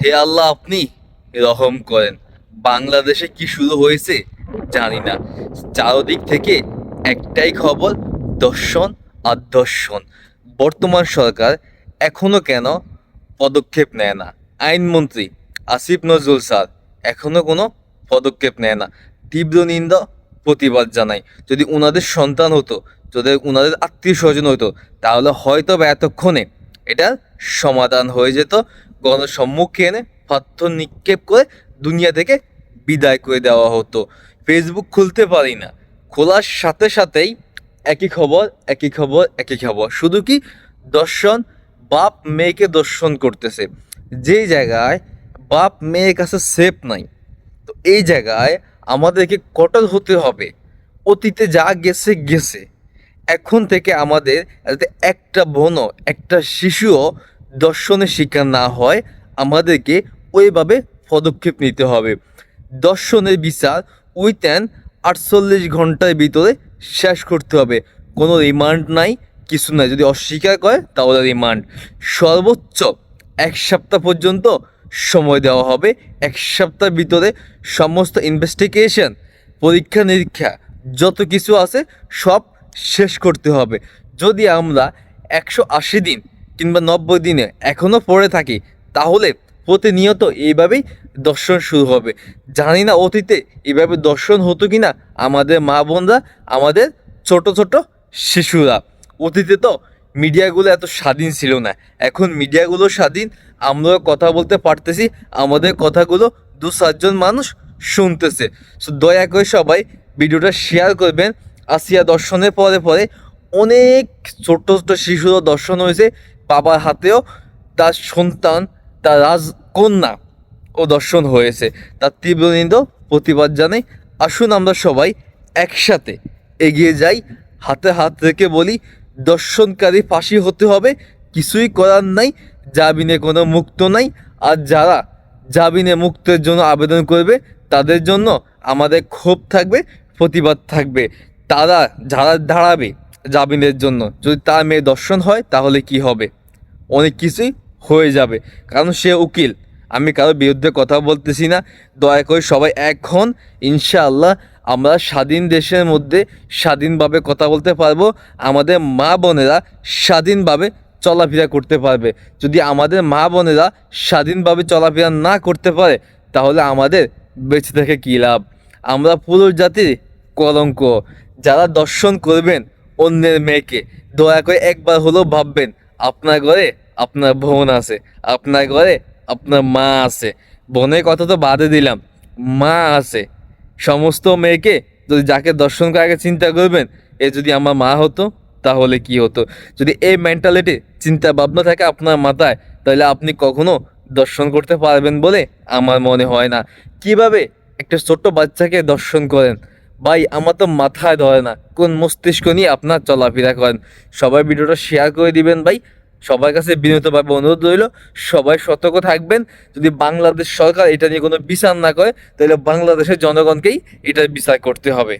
হে আল্লাহ, আপনি রহম করেন। বাংলাদেশে কি শুরু হয়েছে জানি না। চারদিক থেকে একটাই খবর, দর্শন আর দর্শন বর্তমান সরকার এখনও কেন পদক্ষেপ নেয় না? আইনমন্ত্রী আসিফ নজরুল স্যার এখনও কোনো পদক্ষেপ নেয় না। তীব্র নিন্দা, প্রতিবাদ জানাই যদি ওনাদের সন্তান হতো, যদি ওনাদের আত্মীয় স্বজন হতো, তাহলে হয়তো বা এতক্ষণে এটার সমাধান হয়ে যেত গণসম্মুখে এনে পাথর নিক্ষেপ করে দুনিয়া থেকে বিদায় করে দেওয়া হতো। ফেসবুক খুলতে পারি না। খোলার সাথে সাথেই একই খবর একই খবর একই খবর। শুধু কি দর্শন? বাপ মেয়েকে দর্শন করতেছে। যেই জায়গায় বাপ মেয়ের কাছে সেফ নাই, তো এই জায়গায় আমাদেরকে কঠোর হতে হবে। অতীতে যা গেছে গেছে। এখন থেকে আমাদের একটা বোনও, একটা শিশুও দর্শনের শিকার না হয়, আমাদেরকে ওইভাবে পদক্ষেপ নিতে হবে। দর্শনের বিচার উইথ আটচল্লিশ ঘণ্টার ভিতরে শেষ করতে হবে। কোনো রিমান্ড নাই, কিছু নাই। যদি অস্বীকার করে, তাহলে রিমান্ড সর্বোচ্চ এক সপ্তাহ পর্যন্ত সময় দেওয়া হবে। এক সপ্তাহের ভিতরে সমস্ত ইনভেস্টিগেশন পরীক্ষা নিরীক্ষা, যত কিছু আছে সব শেষ করতে হবে। যদি আমরা একশো আশি দিন কিংবা নব্বই দিনে এখনও পড়ে থাকি, তাহলে প্রতিনিয়ত এইভাবেই দর্শন শুরু হবে। জানি না অতীতে এইভাবে দর্শন হতো কি না আমাদের মা বোনরা, আমাদের ছোট ছোট শিশুরা। অতীতে তো মিডিয়াগুলো এত স্বাধীন ছিল না। এখন মিডিয়াগুলো স্বাধীন, আমরাও কথা বলতে পারতেছি, আমাদের কথাগুলো দু চারজন মানুষ শুনতেছে। সো দয়া করে সবাই ভিডিওটা শেয়ার করবেন। আসিয়া দর্শনের পরে পরে অনেক ছোট্ট ছোট্ট শিশুরও দর্শন হয়েছে। বাবার হাতেও তার সন্তান, তার রাজকন্যা ও দর্শন হয়েছে। তার তীব্র নিন্দ প্রতিবাদ জানাই। আসুন আমরা সবাই একসাথে এগিয়ে যাই। হাতে হাত রেখে বলি, দর্শনকারী ফাঁসি হতে হবে, কিছুই করার নাই, জামিনে কোনো মুক্ত নাই। আর যারা জামিনে মুক্তের জন্য আবেদন করবে, তাদের জন্য আমাদের ক্ষোভ থাকবে, প্রতিবাদ থাকবে। তারা, যারা দাঁড়াবে জামিনের জন্য, যদি তার মেয়ে দর্শন হয়, তাহলে কি হবে? অনেক কিছুই হয়ে যাবে। কারণ সে উকিল। আমি কারোর বিরুদ্ধে কথা বলতেছি না। দয়া করে সবাই এখন ইনশাআল্লাহ আমরা স্বাধীন দেশের মধ্যে স্বাধীনভাবে কথা বলতে পারব। আমাদের মা বোনেরা স্বাধীনভাবে চলাফেরা করতে পারবে। যদি আমাদের মা বোনেরা স্বাধীনভাবে চলাফেরা না করতে পারে, তাহলে আমাদের বেঁচে থেকে কী লাভ? আমরা পুরুষ জাতির কলঙ্ক। যারা দর্শন করবেন অন্যের মেয়েকে, দয়া করে একবার হলেও ভাববেন আপনার ঘরে আপনার বোন আছে, আপনার ঘরে আপনার মা আছে। বোনের কথা তো বাদে দিলাম, মা আছে। সমস্ত মেয়েকে যদি যাকে দর্শন করে আগে চিন্তা করবেন, এ যদি আমার মা হতো, তাহলে কি হতো? যদি এই মেন্টালিটি চিন্তা ভাবনা থাকে আপনার মাথায়, তাহলে আপনি কখনো দর্শন করতে পারবেন বলে আমার মনে হয় না। কীভাবে একটা ছোট্ট বাচ্চাকে দর্শন করেন? ভাই, আমার তো মাথায় ধরে না কোন মস্তিষ্ক নিয়ে আপনার চলাফেরা করেন। সবাই ভিডিওটা শেয়ার করে দিবেন ভাই। সবার কাছে বিনীতভাবে অনুরোধ রইল, সবাই সতর্ক থাকবেন। যদি বাংলাদেশ সরকার এটা নিয়ে কোনো বিচার না করে, তাহলে বাংলাদেশের জনগণকেই এটা বিচার করতে হবে।